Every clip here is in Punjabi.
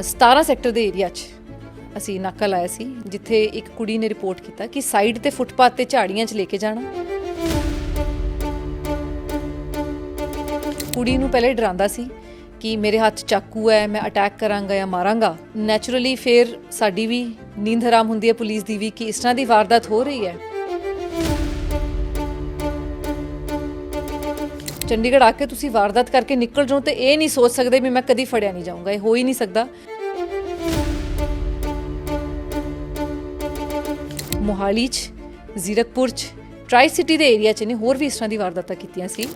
ਅ, 17 ਸੈਕਟਰ ਦੇ ਏਰੀਆ 'ਚ ਅਸੀਂ ਨਾਕਾ ਲਾਇਆ ਸੀ ਜਿੱਥੇ ਇੱਕ ਕੁੜੀ ਨੇ ਰਿਪੋਰਟ ਕੀਤਾ ਕਿ ਸਾਈਡ ਤੇ ਫੁੱਟਪਾਥ ਤੇ ਝਾੜੀਆਂ 'ਚ ਲੈ ਕੇ ਜਾਣਾ। ਕੁੜੀ ਨੂੰ ਪਹਿਲੇ ਡਰਾਉਂਦਾ ਸੀ ਕਿ ਮੇਰੇ ਹੱਥ ਚਾਕੂ ਹੈ ਮੈਂ ਅਟੈਕ ਕਰਾਂਗਾ ਜਾਂ ਮਾਰਾਂਗਾ। ਨੈਚੁਰਲੀ ਫਿਰ ਸਾਡੀ ਵੀ ਨੀਂਦ ਹਰਾਮ ਹੁੰਦੀ ਹੈ ਪੁਲਿਸ ਦੀ ਵੀ ਕਿ ਇਸ ਤਰ੍ਹਾਂ ਦੀ ਵਾਰਦਾਤ ਹੋ ਰਹੀ ਹੈ। ਚੰਡੀਗੜ੍ਹ ਆ ਕੇ ਤੁਸੀਂ ਵਾਰਦਾਤ ਕਰਕੇ ਨਿਕਲ ਜਾਓ ਤੇ ਇਹ ਨਹੀਂ ਸੋਚ ਸਕਦੇ ਵੀ ਮੈਂ ਕਦੀ ਫੜਿਆ ਨਹੀਂ ਜਾਊਂਗਾ ਇਹ ਹੋ ਹੀ ਨਹੀਂ ਸਕਦਾ। ਮੋਹਾਲੀ ਚ, ਜ਼ੀਰਕਪੁਰ ਚ ਟਰਾਈ ਸਿਟੀ ਦੇ ਏਰੀਆ ਚ ਨੇ ਹੋਰ ਵੀ ਇਸ ਤਰ੍ਹਾਂ ਦੀ ਵਾਰਦਾਤਾਂ ਕੀਤੀਆਂ ਸੀ।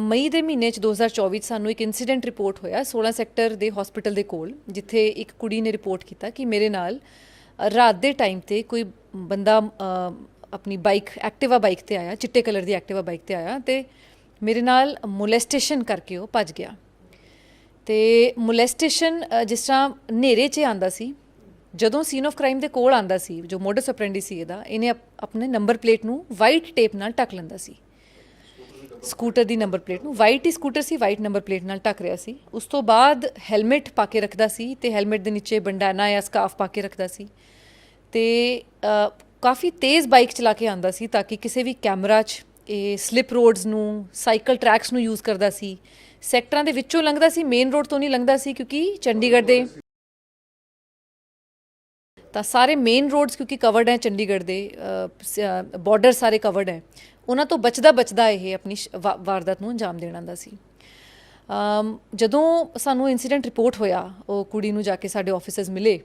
ਮਈ ਦੇ ਮਹੀਨੇ ਚ 2024 ਚ ਸਾਨੂੰ ਇੱਕ ਇਨਸੀਡੈਂਟ ਰਿਪੋਰਟ ਹੋਇਆ 16 ਸੈਕਟਰ ਦੇ ਹਸਪੀਟਲ ਦੇ ਕੋਲ, ਜਿੱਥੇ ਇੱਕ ਕੁੜੀ ਨੇ ਰਿਪੋਰਟ ਕੀਤਾ ਕਿ ਮੇਰੇ ਨਾਲ ਰਾਤ ਦੇ ਟਾਈਮ ਤੇ ਕੋਈ ਬੰਦਾ ਆਪਣੀ ਬਾਈਕ ਐਕਟਿਵਾ ਬਾਈਕ ਤੇ ਆਇਆ, ਚਿੱਟੇ ਕਲਰ ਦੀ ਐਕਟਿਵਾ ਬਾਈਕ ਤੇ ਆਇਆ ਤੇ ਮੇਰੇ ਨਾਲ ਮੋਲੈਸਟੇਸ਼ਨ ਕਰਕੇ ਉਹ ਭੱਜ ਗਿਆ। ਤੇ ਮੋਲੈਸਟੇਸ਼ਨ ਜਿਸ ਤਰ੍ਹਾਂ ਹਨੇਰੇ 'ਚ ਆਂਦਾ ਸੀ, ਜਦੋਂ ਸੀਨ ਆਫ ਕ੍ਰਾਈਮ ਦੇ ਕੋਲ ਆਂਦਾ ਸੀ, ਜੋ ਮੋਡਸ ਅਪਰੈਂਡੀ ਸੀ ਇਹਦਾ, ਇਹਨੇ ਅਪ- ਆਪਣੇ ਨੰਬਰ ਪਲੇਟ ਨੂੰ ਵਾਈਟ ਟੇਪ ਨਾਲ ਢੱਕ ਲੈਂਦਾ ਸੀ। ਸਕੂਟਰ ਦੀ ਨੰਬਰ ਪਲੇਟ ਨੂੰ ਵਾਈਟ ਹੀ ਸਕੂਟਰ ਸੀ ਵਾਈਟ ਨੰਬਰ ਪਲੇਟ ਨਾਲ ਢੱਕ ਰਿਹਾ ਸੀ। ਉਸ ਤੋਂ ਬਾਅਦ ਹੈਲਮਟ ਪਾ ਕੇ ਰੱਖਦਾ ਸੀ ਤੇ ਹੈਲਮਟ ਦੇ ਨੀਚੇ ਬੰਡਾਨਾ ਜਾਂ ਸਕਾਫ ਪਾ ਕੇ ਰੱਖਦਾ ਸੀ। ਤੇ ਕਾਫੀ ਤੇਜ਼ ਬਾਈਕ ਚਲਾ ਕੇ ਆਂਦਾ ਸੀ ਤਾਂ ਕਿ ਕਿਸੇ ਵੀ ਕੈਮਰਾ 'ਚ ਇਹ ਸਲਿਪ ਰੋਡਸ ਨੂੰ ਸਾਈਕਲ ਟਰੈਕਸ ਨੂੰ ਯੂਜ਼ ਕਰਦਾ ਸੀ। ਸੈਕਟਰਾਂ ਦੇ ਵਿੱਚੋਂ ਲੰਘਦਾ ਸੀ ਮੇਨ ਰੋਡ ਤੋਂ ਨਹੀਂ ਲੰਘਦਾ ਸੀ ਕਿਉਂਕਿ ਚੰਡੀਗੜ੍ਹ ਦੇ। ਤਾਂ ਸਾਰੇ ਮੇਨ ਰੋਡਸ ਕਿਉਂਕਿ ਕਵਰਡ ਹੈ ਚੰਡੀਗੜ੍ਹ ਦੇ ਬਾਰਡਰ ਸਾਰੇ ਕਵਰਡ ਹੈ। ਉਹਨਾਂ ਤੋਂ ਬਚਦਾ ਬਚਦਾ ਇਹ ਆਪਣੀ ਸ਼- ਵਾਰਦਾਤ ਨੂੰ ਅੰਜਾਮ ਦੇਣਾ ਦਾ ਸੀ। ਜਦੋਂ ਸਾਨੂੰ ਇਨਸੀਡੈਂਟ ਰਿਪੋਰਟ ਹੋਇਆ, ਉਹ ਕੁੜੀ ਨੂੰ ਜਾ ਕੇ ਸਾਡੇ ਆਫਿਸਰਸ ਮਿਲੇ,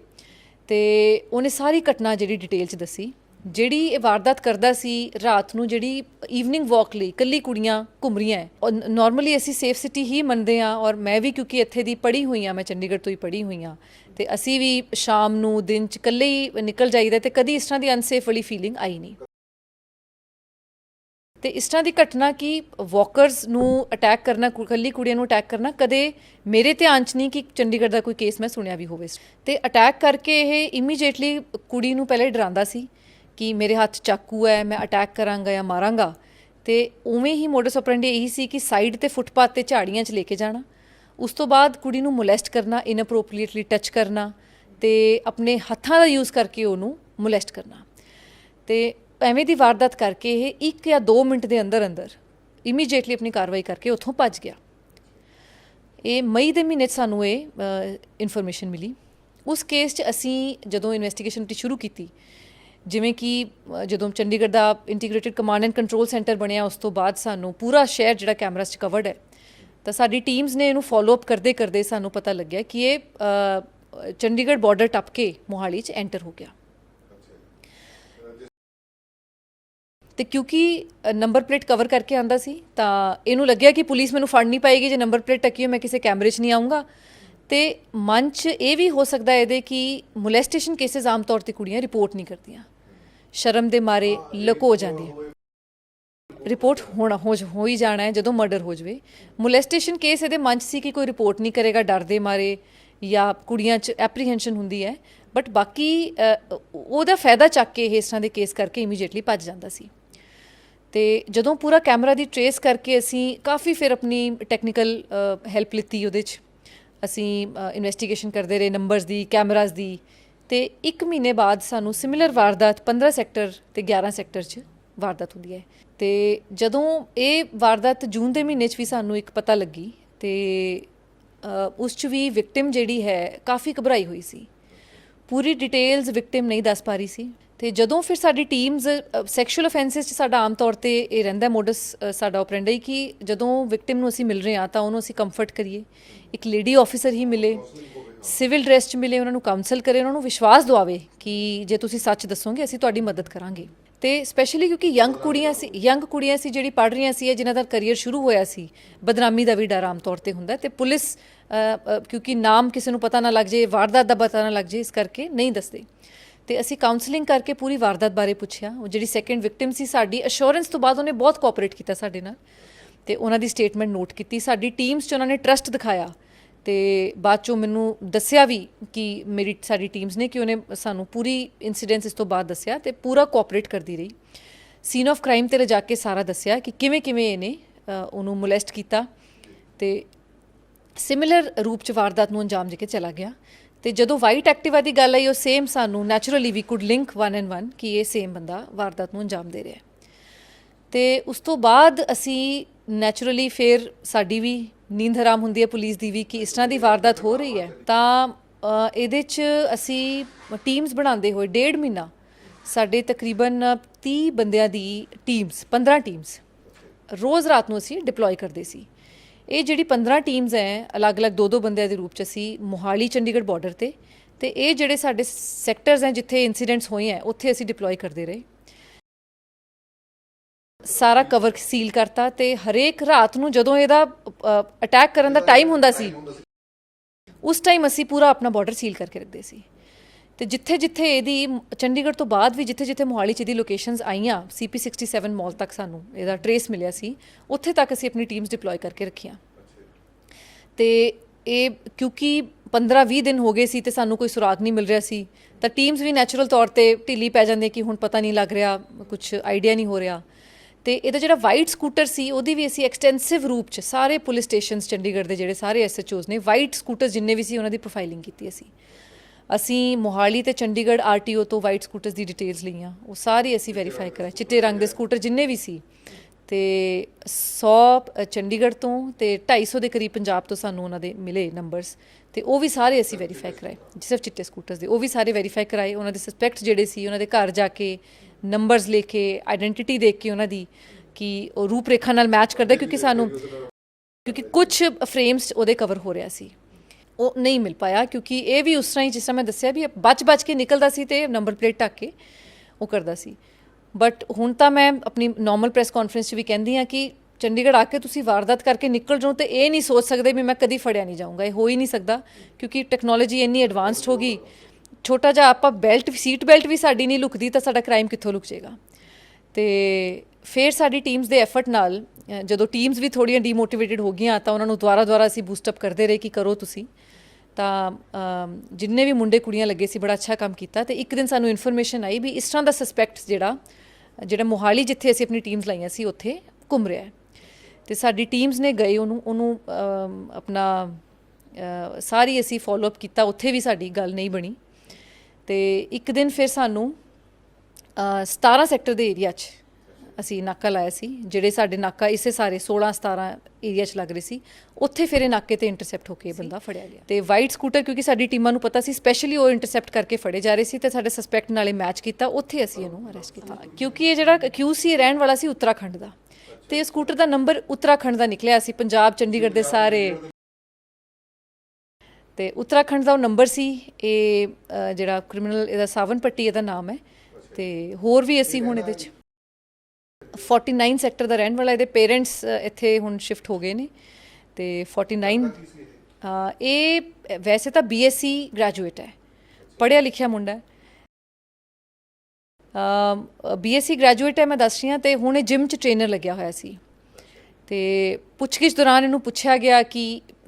ਤੇ ਉਹਨੇ ਸਾਰੀ ਘਟਨਾ ਜਿਹੜੀ ਡਿਟੇਲ ਚ ਦੱਸੀ। ਜਿਹੜੀ ਇਹ ਵਾਰਦਾਤ ਕਰਦਾ ਸੀ ਰਾਤ ਨੂੰ, ਜਿਹੜੀ ਈਵਨਿੰਗ ਵਾਕ ਲਈ ਕੱਲੀ ਕੁੜੀਆਂ ਘੁੰਮ ਰਹੀਆਂ ਔਰ ਨਾਰਮਲੀ ਅਸੀਂ ਸੇਫ ਸਿਟੀ ਹੀ ਮੰਨਦੇ ਆ ਔਰ ਮੈਂ ਵੀ ਕਿਉਂਕਿ ਇੱਥੇ ਦੀ ਪੜ੍ਹੀ ਹੋਈ ਆ ਮੈਂ ਚੰਡੀਗੜ੍ਹ ਤੋਂ ਹੀ ਪੜ੍ਹੀ ਹੋਈ ਆ ਤੇ ਅਸੀਂ ਵੀ ਸ਼ਾਮ ਨੂੰ, ਦਿਨ ਚ ਇਕੱਲੇ ਹੀ ਨਿਕਲ ਜਾਈਦਾ ਤੇ ਕਦੀ ਇਸ ਤਰ੍ਹਾਂ ਦੀ ਅਨਸੇਫ ਵਾਲੀ ਫੀਲਿੰਗ ਆਈ ਨਹੀਂ। ਤੇ ਇਸ ਤਰ੍ਹਾਂ ਦੀ ਘਟਨਾ ਕਿ ਵਾਕਰਸ ਨੂੰ ਅਟੈਕ ਕਰਨਾ, ਕੁ- ਇਕੱਲੀ ਕੁੜੀਆਂ ਨੂੰ ਅਟੈਕ ਕਰਨਾ ਕਦੇ ਮੇਰੇ ਧਿਆਨ 'ਚ ਨਹੀਂ ਕਿ ਚੰਡੀਗੜ੍ਹ ਦਾ ਕੋਈ ਕੇਸ ਮੈਂ ਸੁਣਿਆ ਵੀ ਹੋਵੇ। ਤੇ ਅਟੈਕ ਕਰਕੇ ਇਹ ਇਮੀਡੀਏਟਲੀ ਕੁੜੀ ਨੂੰ ਪਹਿਲੇ ਡਰਾਉਂਦਾ ਸੀ। ਕਿ ਮੇਰੇ ਹੱਥ ਚਾਕੂ ਹੈ, ਮੈਂ ਅਟੈਕ ਕਰਾਂਗਾ ਜਾਂ ਮਾਰਾਂਗਾ। ਤੇ ਉਵੇਂ ਹੀ ਮੋਡਸ ਆਪਰੈਂਡੀ ਇਹੀ ਸੀ ਕਿ ਸਾਈਡ ਤੇ ਫੁੱਟਪਾਥ ਤੇ ਝਾੜੀਆਂ 'ਚ ਲੈ ਕੇ ਜਾਣਾ। ਉਸ ਤੋਂ ਬਾਅਦ ਕੁੜੀ ਨੂੰ ਮੋਲੈਸਟ ਕਰਨਾ ਇਨਅਪਰੋਪਰੀਏਟਲੀ ਟੱਚ ਕਰਨਾ ਤੇ ਆਪਣੇ ਹੱਥਾਂ ਦਾ ਯੂਜ਼ ਕਰਕੇ ਉਹਨੂੰ ਮੋਲੈਸਟ ਕਰਨਾ। ਤੇ ਐਵੇਂ ਦੀ ਵਾਰਦਾਤ ਕਰਕੇ ਇਹ 1 ਜਾਂ 2 ਮਿੰਟ ਦੇ ਅੰਦਰ ਅੰਦਰ ਇਮੀਡੀਏਟਲੀ ਆਪਣੀ ਕਾਰਵਾਈ ਕਰਕੇ ਉੱਥੋਂ ਭੱਜ ਗਿਆ। ਇਹ ਮਈ ਦੇ ਮਹੀਨੇ 'ਚ ਸਾਨੂੰ ਇਹ ਇਨਫੋਰਮੇਸ਼ਨ ਮਿਲੀ। ਉਸ ਕੇਸ 'ਚ ਅਸੀਂ ਜਦੋਂ ਇਨਵੈਸਟੀਗੇਸ਼ਨ ਟੀ ਸ਼ੁਰੂ ਕੀਤੀ ਜਿਵੇਂ ਕਿ ਜਦੋਂ ਚੰਡੀਗੜ੍ਹ ਦਾ integrated command and control centre ਬਣਿਆ, ਉਸ ਤੋਂ ਬਾਅਦ ਸਾਨੂੰ ਪੂਰਾ ਸ਼ਹਿਰ ਜਿਹੜਾ ਕੈਮਰਾਸ 'ਚ ਕਵਰਡ ਹੈ। ਤਾਂ ਸਾਡੀ ਟੀਮਸ ਨੇ ਇਹਨੂੰ ਫਾਲੋ ਅਪ ਕਰਦੇ ਕਰਦੇ ਸਾਨੂੰ ਪਤਾ ਲੱਗਿਆ ਕਿ ਇਹ ਚੰਡੀਗੜ੍ਹ ਬਾਰਡਰ ਟੱਪ ਕੇ ਮੋਹਾਲੀ 'ਚ ਐਂਟਰ ਹੋ ਗਿਆ। ਤੇ ਕਿਉਂਕਿ ਨੰਬਰ ਪਲੇਟ ਕਵਰ ਕਰਕੇ ਆਂਦਾ ਸੀ, ਤਾਂ ਇਹਨੂੰ ਲੱਗਿਆ ਕਿ ਪੁਲਿਸ ਮੈਨੂੰ ਫੜ ਨਹੀਂ ਪਾਏਗੀ, ਜੇ ਨੰਬਰ ਪਲੇਟ ਟੱਕੀ ਹੋਈ, ਮੈਂ ਕਿਸੇ ਕੈਮਰੇ 'ਚ ਨਹੀਂ ਆਉਂਗਾ ਤੇ ਮਨ 'ਚ ਇਹ ਵੀ ਹੋ ਸਕਦਾ ਇਹਦੇ ਕਿ ਮੋਲੈਸਟੇਸ਼ਨ ਕੇसेस ਆਮ ਤੌਰ ਤੇ ਕੁੜੀਆਂ ਰਿਪੋਰਟ ਨਹੀਂ ਕਰਦੀਆਂ। ਸ਼ਰਮ ਦੇ ਮਾਰੇ ਲੁਕੋ ਜਾਂਦੀਆਂ ਰਿਪੋਰਟ ਹੋਣਾ ਹੋ ਜ- ਹੋ ਹੀ ਜਾਣਾ ਹੈ ਜਦੋਂ ਮਰਡਰ ਹੋ ਜਵੇ। ਮੋਲੈਸਟੇਸ਼ਨ ਕੇਸ ਇਹਦੇ ਮਨ 'ਚ ਸੀ ਕਿ ਕੋਈ ਰਿਪੋਰਟ ਨਹੀਂ ਕਰੇਗਾ, ਡਰ ਦੇ ਮਾਰੇ ਜਾਂ ਕੁੜੀਆਂ 'ਚ ਐਪਰੀਹੈਂਸ਼ਨ ਹੁੰਦੀ ਹੈ। ਬਟ ਬਾਕੀ ਉਹਦਾ ਫਾਇਦਾ ਚੱਕ ਕੇ ਇਹ ਇਸ ਤਰ੍ਹਾਂ ਦੇ ਕੇਸ ਕਰਕੇ ਇਮੀਡੀਏਟਲੀ ਭੱਜ ਜਾਂਦਾ ਸੀ। ਤੇ ਜਦੋਂ ਪੂਰਾ ਕੈਮਰਾ ਦੀ ਟਰੇਸ ਕਰਕੇ ਅਸੀਂ ਕਾਫੀ ਫਿਰ ਆਪਣੀ ਟੈਕਨੀਕਲ ਹੈਲਪ ਲਿੱਤੀ ਉਹਦੇ 'ਚ। ਅਸੀਂ ਇਨਵੈਸਟੀਗੇਸ਼ਨ ਕਰਦੇ ਰਹੇ ਨੰਬਰਸ ਦੀ ਕੈਮਰਾਸ ਦੀ ਤੇ 1 ਮਹੀਨੇ ਬਾਅਦ ਸਾਨੂੰ ਸਿਮਿਲਰ ਵਾਰਦਾਤ 15 ਸੈਕਟਰ ਤੇ 11 ਸੈਕਟਰ 'ਚ ਵਾਰਦਾਤ ਹੁੰਦੀ ਹੈ। ਤੇ ਜਦੋਂ ਇਹ ਵਾਰਦਾਤ ਜੂਨ ਦੇ ਮਹੀਨੇ 'ਚ ਵੀ ਸਾਨੂੰ ਇੱਕ ਪਤਾ ਲੱਗੀ ਤੇ ਉਸ 'ਚ ਵੀ ਵਿਕਟਿਮ ਜਿਹੜੀ ਹੈ ਕਾਫੀ ਘਬਰਾਈ ਹੋਈ ਸੀ। ਪੂਰੀ ਡਿਟੇਲਸ ਵਿਕਟਿਮ ਨਹੀਂ ਦੱਸ ਪਾ ਰਹੀ ਸੀ। ਤੇ ਜਦੋਂ ਫਿਰ ਸਾਡੀ ਟੀਮਸ ਸੈਕਸ਼ੂਅਲ ਅਫੈਂਸਸ ਚ ਸਾਡਾ ਆਮ ਤੌਰ ਤੇ ਇਹ ਰਹਿੰਦਾ ਮੋਡਸ ਸਾਡਾ ਆਪਰੈਂਡਾ ਹੀ ਕਿ ਜਦੋਂ ਵਿਕਟਿਮ ਨੂੰ ਅਸੀਂ ਮਿਲ ਰਹੇ ਹਾਂ ਤਾਂ ਉਹਨੂੰ ਅਸੀਂ ਕੰਫਰਟ ਕਰੀਏ। ਇੱਕ ਲੇਡੀ ਆਫੀਸਰ ਹੀ ਮਿਲੇ। ਸਿਵਲ ਡਰੈਸ ਚ ਮਿਲੇ, ਉਹਨਾਂ ਨੂੰ ਕਾਉਂਸਲ ਕਰੇ, ਉਹਨਾਂ ਨੂੰ ਵਿਸ਼ਵਾਸ ਦਿਵਾਵੇ ਕਿ ਜੇ ਤੁਸੀਂ ਸੱਚ ਦੱਸੋਗੇ, ਅਸੀਂ ਤੁਹਾਡੀ ਮਦਦ ਕਰਾਂਗੇ। ਤੇ ਸਪੈਸ਼ਲੀ ਕਿਉਂਕਿ ਯੰਗ ਕੁੜੀਆਂ ਸੀ ਯੰਗ ਕੁੜੀਆਂ ਸੀ ਜਿਹੜੀ ਪੜ ਰਹੀਆਂ ਸੀ ਜਿਨ੍ਹਾਂ ਦਾ ਕੈਰੀਅਰ ਸ਼ੁਰੂ ਹੋਇਆ ਸੀ, ਬਦਨਾਮੀ ਦਾ ਵੀ ਡਰ ਆਮ ਤੌਰ ਤੇ ਹੁੰਦਾ ਹੈ ਤੇ ਪੁਲਿਸ ਕਿਉਂਕਿ ਨਾਮ ਕਿਸੇ ਨੂੰ ਪਤਾ ਨਾ ਲੱਗ ਜੇ ਵਾਰਦਾਤ ਦਾ ਪਤਾ ਨਾ ਲੱਗ ਜੇ ਇਸ ਕਰਕੇ ਨਹੀਂ ਦੱਸਦੇ। ਤੇ ਅਸੀਂ ਕਾਉਂਸਲਿੰਗ ਕਰਕੇ ਪੂਰੀ ਵਾਰਦਾਤ ਬਾਰੇ ਪੁੱਛਿਆ। ਉਹ ਜਿਹੜੀ ਸੈਕੰਡ ਵਿਕਟਿਮ ਸੀ, ਸਾਡੀ ਅਸ਼ੋਰੈਂਸ ਤੋਂ ਬਾਅਦ ਉਹਨੇ ਬਹੁਤ ਕੋਆਪਰੇਟ ਕੀਤਾ ਸਾਡੇ ਨਾਲ। ਤੇ ਉਹਨਾਂ ਦੀ ਸਟੇਟਮੈਂਟ ਨੋਟ ਕੀਤੀ। ਸਾਡੀ ਟੀਮਸ 'ਚ ਉਹਨਾਂ ਨੇ ਟਰਸਟ ਦਿਖਾਇਆ। ਤੇ ਬਾਅਦ ਚੋਂ ਮੈਨੂੰ ਦੱਸਿਆ ਵੀ ਕਿ ਮੇਰੀ ਸਾਡੀ ਟੀਮਸ ਨੇ ਕਿ ਉਹਨੇ ਸਾਨੂੰ ਪੂਰੀ ਇਨਸੀਡੈਂਸ ਇਸ ਤੋਂ ਬਾਅਦ ਦੱਸਿਆ ਤੇ ਪੂਰਾ ਕੋਆਪਰੇਟ ਕਰਦੀ ਰਹੀ। ਸੀਨ ਆਫ ਕ੍ਰਾਈਮ ਤੇ ਲਿਜਾ ਕੇ ਸਾਰਾ ਦੱਸਿਆ ਕਿ ਕਿਵੇਂ ਕਿਵੇਂ ਇਹਨੇ ਉਹਨੂੰ ਮੋਲੈਸਟ ਕੀਤਾ ਤੇ ਸਿਮਿਲਰ ਰੂਪ ਚ ਵਾਰਦਾਤ ਨੂੰ ਅੰਜਾਮ ਦੇ ਕੇ ਚਲਾ ਗਿਆ ਤੇ ਜਦੋਂ ਵਾਈਟ ਐਕਟਿਵਾ ਦੀ ਗੱਲ ਆਈ, ਉਹ ਸੇਮ ਸਾਨੂੰ naturally we could link one and one ਕਿ ਇਹ ਸੇਮ ਬੰਦਾ ਵਾਰਦਾਤ ਨੂੰ ਅੰਜਾਮ ਦੇ ਰਿਹਾ ਹੈ। ਤੇ ਉਸ ਤੋਂ ਬਾਅਦ ਅਸੀਂ ਨੈਚੁਰਲੀ ਫਿਰ ਸਾਡੀ ਵੀ ਨੀਂਦ ਹਰਾਮ ਹੁੰਦੀ ਹੈ ਪੁਲਿਸ ਦੀ ਵੀ ਕਿ ਇਸ ਤਰ੍ਹਾਂ ਦੀ ਵਾਰਦਾਤ ਹੋ ਰਹੀ ਹੈ। ਤਾਂ ਇਹਦੇ 'ਚ ਅਸੀਂ ਟੀਮਸ ਬਣਾਉਂਦੇ ਹੋਏ ਡੇਢ ਮਹੀਨਾ ਸਾਡੇ ਤਕਰੀਬਨ 30 ਬੰਦਿਆਂ ਦੀ ਟੀਮਸ 15 ਟੀਮਸ ਰੋਜ਼ ਰਾਤ ਨੂੰ ਅਸੀਂ ਡਿਪਲੋਏ ਕਰਦੇ ਸੀ। ਇਹ ਜਿਹੜੀ 15 ਟੀਮਸ ਹੈ, ਅਲੱਗ-ਅਲੱਗ ਦੋ ਦੋ ਬੰਦਿਆਂ ਦੇ ਰੂਪ 'ਚ ਅਸੀਂ ਮੋਹਾਲੀ, ਚੰਡੀਗੜ੍ਹ ਬਾਰਡਰ ਤੇ ਤੇ ਇਹ ਜਿਹੜੇ ਸਾਡੇ ਸੈਕਟਰਸ ਹੈ ਜਿੱਥੇ ਇਨਸੀਡੈਂਟਸ ਹੋਏ ਹੈ ਉੱਥੇ ਅਸੀਂ ਡਿਪਲੋਏ ਕਰਦੇ ਰਹੇ। ਸਾਰਾ ਕਵਰ ਸੀਲ ਕਰਤਾ ਤੇ ਹਰੇਕ ਰਾਤ ਨੂੰ ਜਦੋਂ ਇਹਦਾ ਅਟੈਕ ਕਰਨ ਦਾ ਟਾਈਮ ਹੁੰਦਾ ਸੀ, ਉਸ ਟਾਈਮ ਅਸੀਂ ਪੂਰਾ ਆਪਣਾ ਬਾਰਡਰ ਸੀਲ ਕਰਕੇ ਰੱਖਦੇ ਸੀ। ਤੇ ਜਿੱਥੇ ਜਿੱਥੇ ਇਹਦੀ ਚੰਡੀਗੜ੍ਹ ਤੋਂ ਬਾਅਦ ਵੀ ਜਿੱਥੇ ਜਿੱਥੇ ਮੋਹਾਲੀ ਚ ਇਹਦੀ ਲੋਕੇਸ਼ਨਸ ਆਈਆਂ ਸੀਪੀ 67 ਮਾਲ ਤੱਕ ਸਾਨੂੰ ਇਹਦਾ ਟਰੇਸ ਮਿਲਿਆ ਸੀ, ਉੱਥੇ ਤੱਕ ਅਸੀਂ ਆਪਣੀ ਟੀਮਸ ਡਿਪਲੋਏ ਕਰਕੇ ਰੱਖੀਆਂ। ਤੇ ਇਹ ਕਿਉਂਕਿ 15-20 ਦਿਨ ਹੋ ਗਏ ਸੀ ਤੇ ਸਾਨੂੰ ਕੋਈ ਸੁਰਾਗ ਨਹੀਂ ਮਿਲ ਰਿਹਾ ਸੀ, ਤਾਂ ਟੀਮਸ ਵੀ ਨੈਚੁਰਲ ਤੌਰ ਤੇ ਢਿੱਲੀ ਪੈ ਜਾਂਦੇ ਕਿ ਹੁਣ ਪਤਾ ਨਹੀਂ ਲੱਗ ਰਿਹਾ ਕੁਝ ਆਈਡੀਆ ਨਹੀਂ ਹੋ ਰਿਹਾ। ਤੇ ਇਹਦਾ ਜਿਹੜਾ ਵਾਈਟ ਸਕੂਟਰ ਸੀ, ਉਹਦੀ ਵੀ ਅਸੀਂ ਐਕਸਟੈਂਸਿਵ ਰੂਪ ਚ ਸਾਰੇ ਪੁਲਿਸ ਸਟੇਸ਼ਨਸ ਚੰਡੀਗੜ੍ਹ ਦੇ ਜਿਹੜੇ ਸਾਰੇ ਐਸਐਚਓਸ ਨੇ ਵਾਈਟ ਸਕੂਟਰ ਜਿੰਨੇ ਵੀ ਸੀ, ਉਹਨਾਂ ਦੀ ਪ੍ਰੋਫਾਈਲਿੰਗ ਕੀਤੀ ਅਸੀਂ। ਅਸੀਂ ਮੋਹਾਲੀ ਤੇ ਚੰਡੀਗੜ੍ਹ ਆਰਟੀਓ ਤੋਂ ਵਾਈਟ ਸਕੂਟਰਸ ਦੀ ਡਿਟੇਲਸ ਲਈਆਂ। ਉਹ ਸਾਰੀ ਅਸੀਂ ਵੈਰੀਫਾਈ ਕਰਾਏ ਚਿੱਟੇ ਰੰਗ ਦੇ ਸਕੂਟਰ ਜਿੰਨੇ ਵੀ ਸੀ ਤੇ 100 ਚੰਡੀਗੜ੍ਹ ਤੋਂ ਤੇ 250 ਦੇ ਕਰੀਬ ਪੰਜਾਬ ਤੋਂ ਸਾਨੂੰ ਉਹਨਾਂ ਦੇ ਮਿਲੇ ਨੰਬਰਸ ਤੇ ਉਹ ਵੀ ਸਾਰੇ ਅਸੀਂ ਵੈਰੀਫਾਈ ਕਰਾਏ, ਸਿਰਫ ਚਿੱਟੇ ਸਕੂਟਰਸ ਦੇ, ਉਹ ਵੀ ਸਾਰੇ ਵੈਰੀਫਾਈ ਕਰਾਏ, ਉਹਨਾਂ ਦੇ ਸਸਪੈਕਟ ਜਿਹੜੇ ਸੀ, ਉਹਨਾਂ ਦੇ ਘਰ ਜਾ ਕੇ ਨੰਬਰਸ ਲੈ ਕੇ ਆਇਡੈਂਟੀਟੀ ਦੇਖ ਕੇ ਉਹਨਾਂ ਦੀ ਕਿ ਉਹ ਰੂਪਰੇਖਾ ਨਾਲ ਮੈਚ ਕਰਦਾ ਕਿਉਂਕਿ ਸਾਨੂੰ ਕਿਉਂਕਿ ਕੁਝ ਫਰੇਮਸ ਉਹਦੇ ਕਵਰ ਹੋ ਰਿਹਾ ਸੀ। ਉਹ ਨਹੀਂ ਮਿਲ ਪਾਇਆ, ਕਿਉਂਕਿ ਇਹ ਵੀ ਉਸ ਤਰ੍ਹਾਂ ਹੀ ਜਿਸ ਤਰ੍ਹਾਂ ਮੈਂ ਦੱਸਿਆ ਵੀ ਬਚ-ਬਚ ਕੇ ਨਿਕਲਦਾ ਸੀ ਤੇ ਨੰਬਰ ਪਲੇਟ ਢੱਕ ਕੇ ਉਹ ਕਰਦਾ ਸੀ। ਬਟ ਹੁਣ ਤਾਂ ਮੈਂ ਆਪਣੀ ਨਾਰਮਲ ਪ੍ਰੈਸ ਕਾਨਫਰੰਸ 'ਚ ਵੀ ਕਹਿੰਦੀ ਆ ਕਿ ਚੰਡੀਗੜ੍ਹ ਆ ਕੇ ਤੁਸੀਂ ਵਾਰਦਾਤ ਕਰਕੇ ਨਿਕਲ ਜਾਓ ਤੇ ਇਹ ਨਹੀਂ ਸੋਚ ਸਕਦੇ ਵੀ ਮੈਂ ਕਦੀ ਫੜਿਆ ਨਹੀਂ ਜਾਊਂਗਾ। ਇਹ ਹੋ ਹੀ ਨਹੀਂ ਸਕਦਾ ਕਿਉਂਕਿ ਟੈਕਨੋਲੋਜੀ ਇੰਨੀ ਐਡਵਾਂਸਡ ਹੋ ਗਈ। ਛੋਟਾ ਜਿਹਾ ਆਪਾਂ ਬੈਲਟ ਸੀਟ ਬੈਲਟ ਵੀ ਸਾਡੀ ਨਹੀਂ ਲੁਕਦੀ ਤਾਂ ਸਾਡਾ ਕ੍ਰਾਈਮ ਕਿੱਥੋਂ ਲੁਕ ਜਾਏਗਾ। ਤੇ ਫਿਰ ਸਾਡੀ ਟੀਮਸ ਦੇ ਐਫਰਟ ਨਾਲ ਜਦੋਂ ਟੀਮਸ ਵੀ ਥੋੜੀਆਂ ਡੀਮੋਟੀਵੇਟਿਡ ਹੋ ਗਈਆਂ ਤਾਂ ਉਹਨਾਂ ਨੂੰ ਦੁਆਰਾ ਦੁਆਰਾ ਅਸੀਂ ਬੂਸਟ ਅਪ ਕਰਦੇ ਰਹੇ ਕਿ ਕਰੋ ਤੁਸੀਂ। ਤਾਂ ਜਿੰਨੇ ਵੀ ਮੁੰਡੇ ਕੁੜੀਆਂ ਲੱਗੇ ਸੀ ਬੜਾ ਅੱਛਾ ਕੰਮ ਕੀਤਾ ਤੇ ਇੱਕ ਦਿਨ ਸਾਨੂੰ ਇਨਫੋਰਮੇਸ਼ਨ ਆਈ ਵੀ ਇਸ ਤਰ੍ਹਾਂ ਦਾ ਸਸਪੈਕਟ ਜਿਹੜਾ ਜਿਹੜਾ ਮੋਹਾਲੀ ਜਿੱਥੇ ਅਸੀਂ ਆਪਣੀ ਟੀਮਸ ਲਾਈਆਂ ਸੀ ਉੱਥੇ ਘੁੰਮ ਰਿਹਾ ਹੈ। ਤੇ ਸਾਡੀ ਟੀਮਸ ਨੇ ਗਏ ਉਹਨੂੰ ਉਹਨੂੰ ਆਪਣਾ ਸਾਰੀ ਅਸੀਂ ਫਾਲੋ ਅਪ ਕੀਤਾ ਉੱਥੇ ਵੀ ਸਾਡੀ ਗੱਲ ਨਹੀਂ ਬਣੀ। ਤੇ ਇੱਕ ਦਿਨ ਫਿਰ ਸਾਨੂੰ ਅ, 17 ਸੈਕਟਰ ਦੇ ਏਰੀਆ 'ਚ ਅਸੀਂ ਨਾਕਾ ਲਾਇਆ ਸੀ ਜਿਹੜੇ ਸਾਡੇ ਨਾਕਾ ਇਸੇ ਸਾਰੇ 16 17 ਏਰੀਆ 'ਚ ਲੱਗ ਰਹੇ ਸੀ ਉੱਥੇ ਫਿਰ ਇਹ ਨਾਕੇ ਤੇ ਇੰਟਰਸੈਪਟ ਹੋ ਕੇ ਇਹ ਬੰਦਾ ਫੜਿਆ ਗਿਆ। ਤੇ ਵਾਈਟ ਸਕੂਟਰ ਕਿਉਂਕਿ ਸਾਡੀ ਟੀਮਾਂ ਨੂੰ ਪਤਾ ਸੀ ਸਪੈਸ਼ਲੀ ਉਹ ਇੰਟਰਸੈਪਟ ਕਰਕੇ ਫੜੇ ਜਾ ਰਹੇ ਸੀ ਤੇ ਸਾਡੇ ਸਸਪੈਕਟ ਨਾਲੇ ਮੈਚ ਕੀਤਾ ਉੱਥੇ ਅਸੀਂ ਇਹਨੂੰ ਅਰੈਸਟ ਕੀਤਾ। ਕਿਉਂਕਿ ਇਹ ਜਿਹੜਾ ਅਕਿਊਜ਼ ਸੀ ਰਹਿਣ ਵਾਲਾ ਸੀ ਉੱਤਰਾਖੰਡ ਦਾ। ਤੇ ਇਹ ਸਕੂਟਰ ਦਾ ਨੰਬਰ ਉੱਤਰਾਖੰਡ ਦਾ ਨਿਕਲਿਆ ਸੀ ਪੰਜਾਬ ਚੰਡੀਗੜ੍ਹ ਦੇ ਸਾਰੇ। ਤੇ ਉੱਤਰਾਖੰਡ ਦਾ ਉਹ ਨੰਬਰ ਸੀ ਇਹ ਜਿਹੜਾ ਕ੍ਰਿਮੀਨਲ ਇਹਦਾ ਸਾਵਨ ਪੱਟੀ ਇਹਦਾ ਨਾਮ ਹੈ। ਤੇ ਹੋਰ ਵੀ ਅਸੀਂ ਹੁਣ ਇਹਦੇ ਚ 49 ਸੈਕਟਰ ਦਾ ਰਹਿਣ ਵਾਲਾ ਇਹਦੇ ਪੇਰੈਂਟਸ ਇੱਥੇ ਹੁਣ ਸ਼ਿਫਟ ਹੋ ਗਏ ਨੇ ਤੇ 49 ਅ, ਇਹ ਵੈਸੇ ਤਾਂ ਬੀਐਸਸੀ ਗ੍ਰੈਜੂਏਟ ਹੈ ਪੜ੍ਹਿਆ ਲਿਖਿਆ ਮੁੰਡਾ ਹੈ। ਬੀਐਸਸੀ ਗ੍ਰੈਜੂਏਟ ਹੈ ਮੈਂ ਦੱਸ ਰਹੀ ਹਾਂ ਤੇ ਹੁਣ ਇਹ ਜਿਮ ਚ ਟ੍ਰੇਨਰ ਲੱਗਿਆ ਹੋਇਆ ਸੀ। ਤੇ ਪੁੱਛਗਿੱਛ ਦੌਰਾਨ ਇਹਨੂੰ ਪੁੱਛਿਆ ਗਿਆ ਕਿ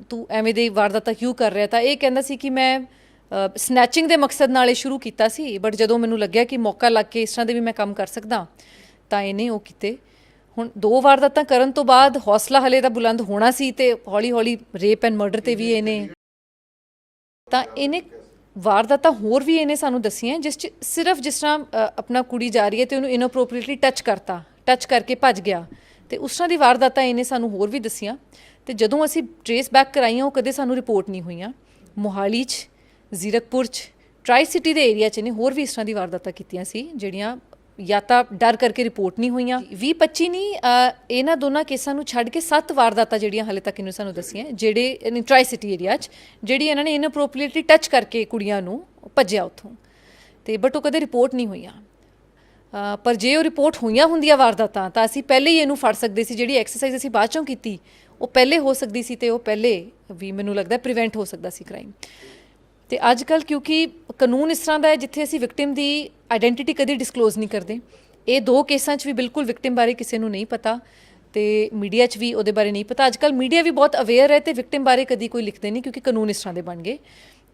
ਤੂੰ ਐਵੇਂ ਦੀ ਵਾਰਦਾਤਾਂ ਕਿਉਂ ਕਰ ਰਿਹਾ? ਤਾਂ ਇਹ ਕਹਿੰਦਾ ਸੀ ਕਿ ਮੈਂ ਸਨੈਚਿੰਗ ਦੇ ਮਕਸਦ ਨਾਲ ਇਹ ਸ਼ੁਰੂ ਕੀਤਾ ਸੀ ਬਟ ਜਦੋਂ ਮੈਨੂੰ ਲੱਗਿਆ ਕਿ ਮੌਕਾ ਲੱਗ ਕੇ ਇਸ ਤਰ੍ਹਾਂ ਦੇ ਵੀ ਮੈਂ ਕੰਮ ਕਰ ਸਕਦਾ ਤਾਂ ਇਹਨੇ ਉਹ ਕੀਤੇ। ਹੁਣ ਦੋ ਵਾਰਦਾਤਾਂ ਕਰਨ ਤੋਂ ਬਾਅਦ ਹੌਸਲਾ ਹਲੇ ਦਾ ਬੁਲੰਦ ਹੋਣਾ ਸੀ ਤੇ ਹੌਲੀ ਹੌਲੀ ਰੇਪ ਐਂਡ ਮਰਡਰ ਤੇ ਵੀ ਇਹਨੇ ਤਾਂ ਇਹਨੇ ਵਾਰਦਾਤਾਂ ਹੋਰ ਵੀ ਇਹਨੇ ਸਾਨੂੰ ਦੱਸੀਆਂ, ਜਿਸ ਚ ਸਿਰਫ ਜਿਸ ਤਰ੍ਹਾਂ ਆਪਣਾ ਕੁੜੀ ਜਾ ਰਹੀ ਹੈ ਤੇ ਉਹਨੂੰ ਇਨਅਪਰੋਪਰੀਏਟਲੀ ਟੱਚ ਕਰਤਾ ਟੱਚ ਕਰਕੇ ਭੱਜ ਗਿਆ। ਤੇ ਉਸ ਤਰ੍ਹਾਂ ਦੀ ਵਾਰਦਾਤਾਂ ਇਹਨੇ ਸਾਨੂੰ ਹੋਰ ਵੀ ਦੱਸੀਆਂ। ਤੇ ਜਦੋਂ ਅਸੀਂ ਟ੍ਰੇਸ ਬੈਕ ਕਰਾਈਆਂ, ਉਹ ਕਦੇ ਸਾਨੂੰ ਰਿਪੋਰਟ ਨਹੀਂ ਹੋਈਆਂ। ਮੋਹਾਲੀ 'ਚ, ਜ਼ੀਰਕਪੁਰ 'ਚ ਟਰਾਈ ਸਿਟੀ ਦੇ ਏਰੀਆ 'ਚ ਨੇ ਹੋਰ ਵੀ ਇਸ ਤਰ੍ਹਾਂ ਦੀ ਵਾਰਦਾਤਾਂ ਕੀਤੀਆਂ ਸੀ, ਜਿਹੜੀਆਂ ਜਾਂ ਤਾਂ ਡਰ ਕਰਕੇ ਰਿਪੋਰਟ ਨਹੀਂ ਹੋਈਆਂ। 20 25 ਨਹੀਂ ਅ, ਇਹਨਾਂ ਦੋਨਾਂ ਕੇਸਾਂ ਨੂੰ ਛੱਡ ਕੇ 7 ਵਾਰਦਾਤਾਂ ਜਿਹੜੀਆਂ ਹਾਲੇ ਤੱਕ ਇਹਨੂੰ ਸਾਨੂੰ ਦੱਸੀਆਂ ਜਿਹੜੇ ਟਰਾਈ ਸਿਟੀ ਏਰੀਆ 'ਚ ਜਿਹੜੀ ਇਹਨਾਂ ਨੇ ਇਨਅਪਰੋਪਰੀਏਟਲੀ ਟੱਚ ਕਰਕੇ ਕੁੜੀਆਂ ਨੂੰ ਭੱਜਿਆ ਉੱਥੋਂ। ਤੇ ਬਟ ਉਹ ਕਦੇ ਰਿਪੋਰਟ ਨਹੀਂ ਹੋਈਆਂ। ਅ, ਪਰ ਜੇ ਉਹ ਰਿਪੋਰਟ ਹੋਈਆਂ ਹੁੰਦੀਆਂ ਵਾਰਦਾਤਾਂ ਤਾਂ ਅਸੀਂ ਪਹਿਲੇ ਹੀ ਇਹਨੂੰ ਫੜ ਸਕਦੇ ਸੀ ਜਿਹੜੀ ਐਕਸਰਸਾਈਜ਼ ਅਸੀਂ ਬਾਅਦ ਚੋਂ ਕੀਤੀ ਉਹ ਪਹਿਲੇ ਹੋ ਸਕਦੀ ਸੀ ਤੇ ਉਹ ਪਹਿਲੇ ਵੀ ਮੈਨੂੰ ਲੱਗਦਾ ਪ੍ਰੀਵੈਂਟ ਹੋ ਸਕਦਾ ਸੀ ਕ੍ਰਾਈਮ ਤੇ ਅੱਜ ਕੱਲ ਕਿਉਂਕਿ ਕਾਨੂੰਨ ਇਸ ਤਰ੍ਹਾਂ ਦਾ ਹੈ ਜਿੱਥੇ ਅਸੀਂ ਵਿਕਟਿਮ ਦੀ ਆਇਡੈਂਟੀਟੀ ਕਦੀ ਡਿਸਕਲੋਜ਼ ਨਹੀਂ ਕਰਦੇ। ਇਹ ਦੋ ਕੇਸਾਂ 'ਚ ਵੀ ਬਿਲਕੁਲ ਵਿਕਟਿਮ ਬਾਰੇ ਕਿਸੇ ਨੂੰ ਨਹੀਂ ਪਤਾ ਤੇ ਮੀਡੀਆ 'ਚ ਵੀ ਉਹਦੇ ਬਾਰੇ ਨਹੀਂ ਪਤਾ। ਅੱਜ ਅੱਜਕੱਲ ਮੀਡੀਆ ਵੀ ਬਹੁਤ ਅਵੇਅਰ ਹੈ ਤੇ ਵਿਕਟਿਮ ਬਾਰੇ ਕਦੀ ਕੋਈ ਲਿਖਦੇ ਨਹੀਂ ਕਿਉਂਕਿ ਕਾਨੂੰਨ ਇਸ ਤਰ੍ਹਾਂ ਦੇ ਬਣ ਗਏ।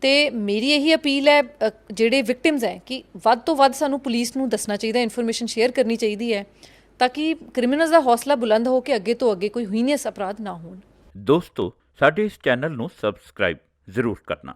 ਤੇ ਮੇਰੀ ਇਹੀ ਅਪੀਲ ਹੈ ਅ, ਜਿਹੜੇ ਵਿਕਟਿਮਸ ਹੈ ਕਿ ਵੱਧ ਤੋਂ ਵੱਧ ਸਾਨੂੰ ਪੁਲਿਸ ਨੂੰ ਦੱਸਣਾ ਚਾਹੀਦਾ ਇਨਫੋਰਮੇਸ਼ਨ ਸ਼ੇਅਰ ਕਰਨੀ ਚਾਹੀਦੀ ਹੈ ਤਾਂ ਕਿ ਕ੍ਰਿਮੀਨਲਸ ਦਾ ਹੌਸਲਾ ਬੁਲੰਦ ਹੋ ਕੇ ਅੱਗੇ ਤੋਂ ਅੱਗੇ ਕੋਈ ਹੀਨੀਅਸ ਅਪਰਾਧ ਨਾ ਹੋਣ। ਦੋਸਤੋ ਸਾਡੇ ਇਸ ਚੈਨਲ ਨੂੰ ਸਬਸਕ੍ਰਾਈਬ ਜ਼ਰੂਰ ਕਰਨਾ।